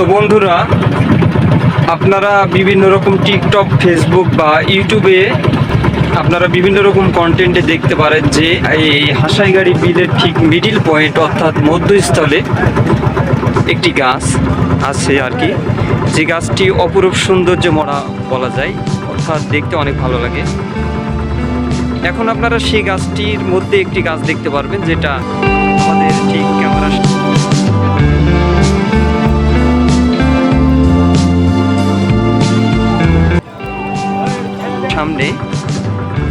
তো বন্ধুরা, আপনারা বিভিন্ন রকম টিকটক ফেসবুক বা ইউটিউবে আপনারা বিভিন্ন রকম কন্টেন্টে দেখতে পারেন যে এই হাসাইগাড়ি বিলের ঠিক মিডিল পয়েন্ট অর্থাৎ মধ্যস্থলে একটি গাছ আছে আর কি। যে গাছটি অপরূপ সৌন্দর্য মরা বলা যায়, অর্থাৎ দেখতে অনেক ভালো লাগে। এখন আপনারা সেই গাছটির মধ্যে একটি গাছ দেখতে পারবেন, যেটা আমাদের ঠিক ক্যামেরা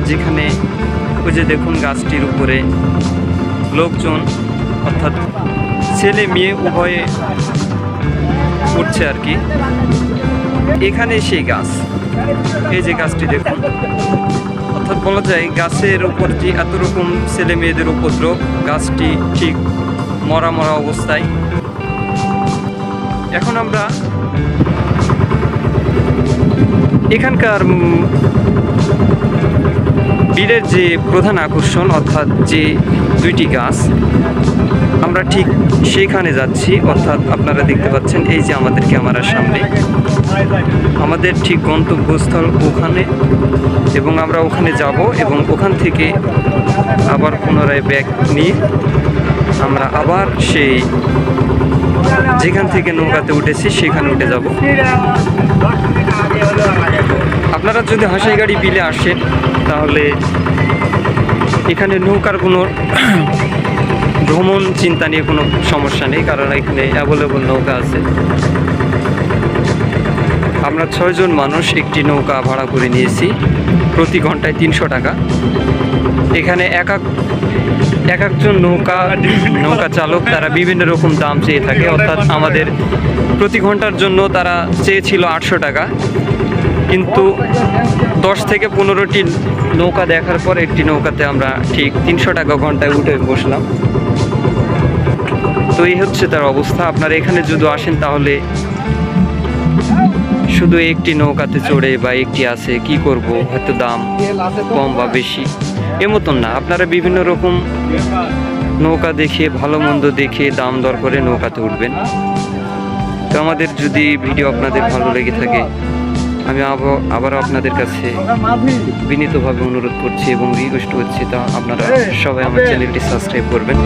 যেখানে ওই যে দেখুন গাছটির উপরে লোকজন, অর্থাৎ ছেলে মেয়ে উভয়ে উঠছে আর কি। এখানে সেই গাছ। এই যে গাছটি দেখুন। অর্থাৎ বলা যায় গাছের উপর যে এত রকম ছেলে মেয়েদের উপদ্রব, গাছটি ঠিক মরা মরা অবস্থায়। এখন আমরা এখানকার বীরের যে প্রধান আকর্ষণ, অর্থাৎ যে দুইটি গাছ, আমরা ঠিক সেইখানে যাচ্ছি। অর্থাৎ আপনারা দেখতে পাচ্ছেন, এই যে আমাদের ক্যামেরার সামনে। আমাদের ঠিক গন্তব্যস্থল ওখানে, এবং আমরা ওখানে যাব এবং ওখান থেকে আবার পুনরায় ব্যাগ নিয়ে আমরা আবার সেই যেখান থেকে নৌকাতে উঠেছি, সেখানে উঠে যাব। আপনারা যদি হাসাই গাড়ি বিলে আসেন তাহলে এখানে নৌকার কোনো ভ্রমণ চিন্তা নিয়ে কোনো সমস্যা নেই, কারণ এখানে অ্যাভেলেবল নৌকা আছে। আমরা ছয়জন মানুষ একটি নৌকা ভাড়া করে নিয়েছি, প্রতি ঘন্টায় তিনশো টাকা। এখানে এক এক এক একজন নৌকা নৌকা চালক তারা বিভিন্ন রকম দাম চেয়ে থাকে, অর্থাৎ আমাদের প্রতি ঘণ্টার জন্য তারা চেয়েছিল আটশো টাকা। কিন্তু দশ থেকে পনেরোটি নৌকা দেখার পর একটি নৌকাতে আমরা ঠিক তিনশো টাকা ঘন্টায় উঠে বসলাম। তো এই হচ্ছে তার অবস্থা। আপনারা এখানে যদি আসেন তাহলে শুধু একটি নৌকাতে চড়ে বা একটি আছে, কি করব? হয়তো দাম কম বা বেশি? এ মতন না। আপনারা বিভিন্ন রকম নৌকা দেখে, ভালো মন্দ দেখে, দাম দর করে নৌকাতে উঠবেন। তো আমাদের যদি ভিডিও আপনাদের ভালো লেগে থাকে আমি আবার আবারও আপনাদের কাছে বিনীতভাবে অনুরোধ করছি এবং রিকোয়েস্ট করছি তা আপনারা সবাই আমার চ্যানেলটি সাবস্ক্রাইব করবেন।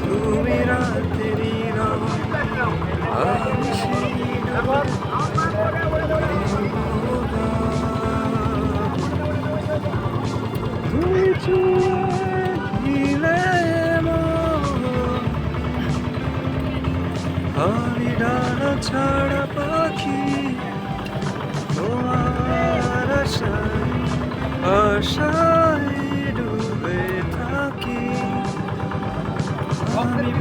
তুমি রাতেরি তুমি দিলে আমি ডানা ছাড়া পাখি তোমার আশায় আশায়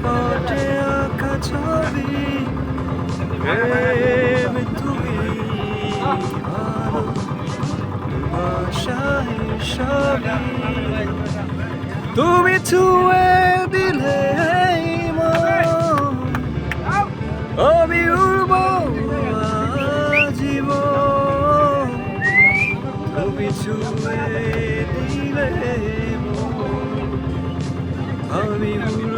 আমি আঁকা ছবি, প্রেম তুমি ভালো ভাষায় সবই তুমি ছুঁয়ে দিলে আমি উড়ব জীবন তুমি ছুঁয়ে দিলে আমি উড়ব